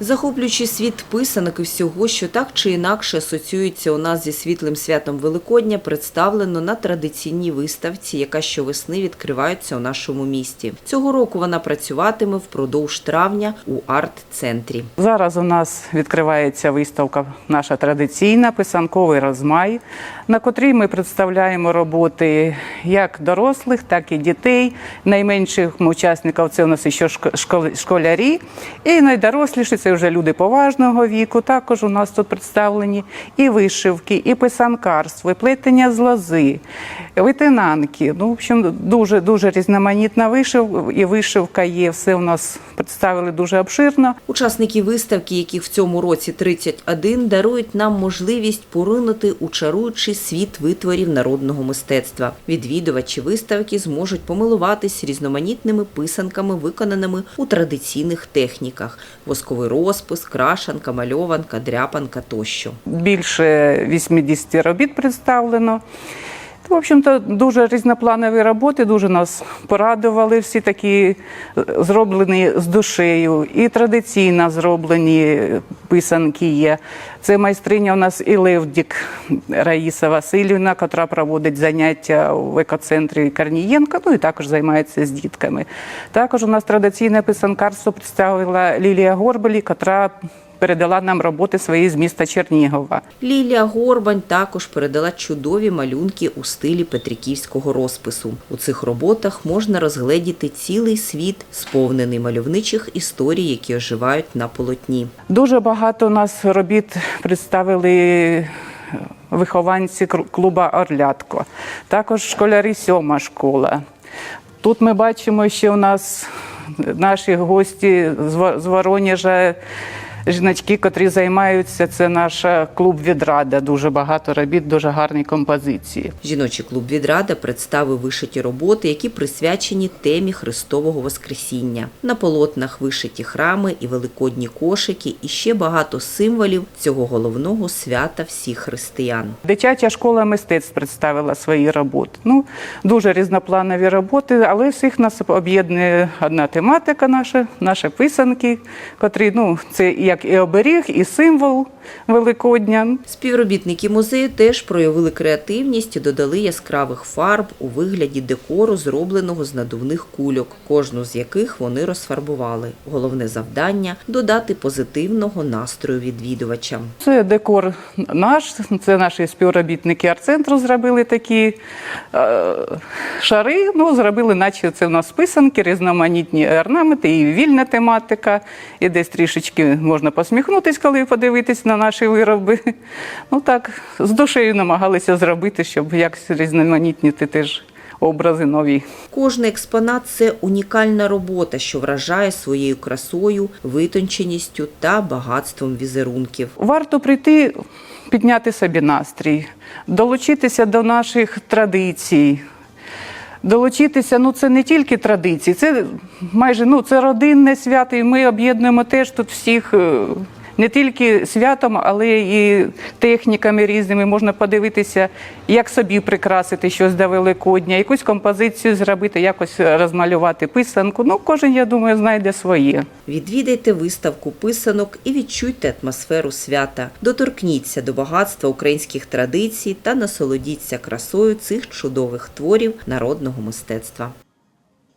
Захоплюючи світ писанок і всього, що так чи інакше асоціюється у нас зі світлим святом Великодня, представлено на традиційній виставці, яка щовесни відкривається у нашому місті. Цього року вона працюватиме впродовж травня у арт-центрі. Зараз у нас відкривається виставка наша традиційна писанковий розмай, на котрій ми представляємо роботи як дорослих, так і дітей. Найменших учасників це у нас ще шко- школярі, і найдоросліші це вже люди поважного віку. Також у нас тут представлені і вишивки, і писанкарство, і плетення з лози, витинанки. Ну, в общем, дуже дуже різноманітна вишивка, і вишивка є. Все у нас представили дуже обширно. Учасники виставки, яких в цьому році 31, дарують нам можливість поринути у чаруючий світ витворів народного мистецтва. Відвідувачі виставки зможуть помилуватись різноманітними писанками, виконаними у традиційних техніках: восковий розпис, крашанка, мальованка, дряпанка тощо. більше 80 робіт представлено. В общем-то, дуже різнопланові роботи, дуже нас порадували. Всі такі е, зроблені з душею, і традиційно зроблені писанки є. Це майстриня у нас і Левдік Раїса Васильівна, яка проводить заняття в екоцентрі Корнієнка, ну і також займається з дітками. Також у нас традиційне писанкарство представила Лілія Горбелі, яка передала нам роботи свої з міста Чернігова. Лілія Горбань також передала чудові малюнки у стилі петриківського розпису. У цих роботах можна розгледіти цілий світ, сповнений мальовничих історій, які оживають на полотні. Дуже багато у нас робіт представили вихованці клуба Орлятко, також школярі сьома школа. Тут ми бачимо, що у нас наші гості з Воронежа. Жіночки, котрі займаються, це наш клуб Відрада. Дуже багато робіт, дуже гарні композиції. Жіночий клуб Відрада представив вишиті роботи, які присвячені темі Христового Воскресіння. На полотнах вишиті храми і великодні кошики, і ще багато символів цього головного свята всіх християн. Дитяча школа мистецтв представила свої роботи. Ну, дуже різнопланові роботи, але всіх нас об'єднує одна тематика наша, наші писанки, котрі ну, це як і оберіг, і символ Великодня. Співробітники музею теж проявили креативність і додали яскравих фарб у вигляді декору, зробленого з надувних кульок, кожну з яких вони розфарбували. Головне завдання додати позитивного настрою відвідувачам. Це декор наш, це наші співробітники арт-центру зробили такі е, шари. Ну, зробили, наче це в нас писанки, різноманітні орнаменти, і вільна тематика, і десь трішечки можна посміхнутись, коли подивитись на наші вироби. Ну так, з душею намагалися зробити, щоб якось різноманітніти теж образи нові. Кожний експонат це унікальна робота, що вражає своєю красою, витонченістю та багатством візерунків. Варто прийти, підняти собі настрій, долучитися до наших традицій. Долучитися, ну це не тільки традиції, це майже ну, це родинне свято, і ми об'єднуємо теж тут всіх. Не тільки святом, але і техніками різними можна подивитися, як собі прикрасити щось до Великодня, якусь композицію зробити, якось розмалювати писанку. Ну, кожен, я думаю, знайде своє. Відвідайте виставку писанок і відчуйте атмосферу свята. Доторкніться до багатства українських традицій та насолодіться красою цих чудових творів народного мистецтва.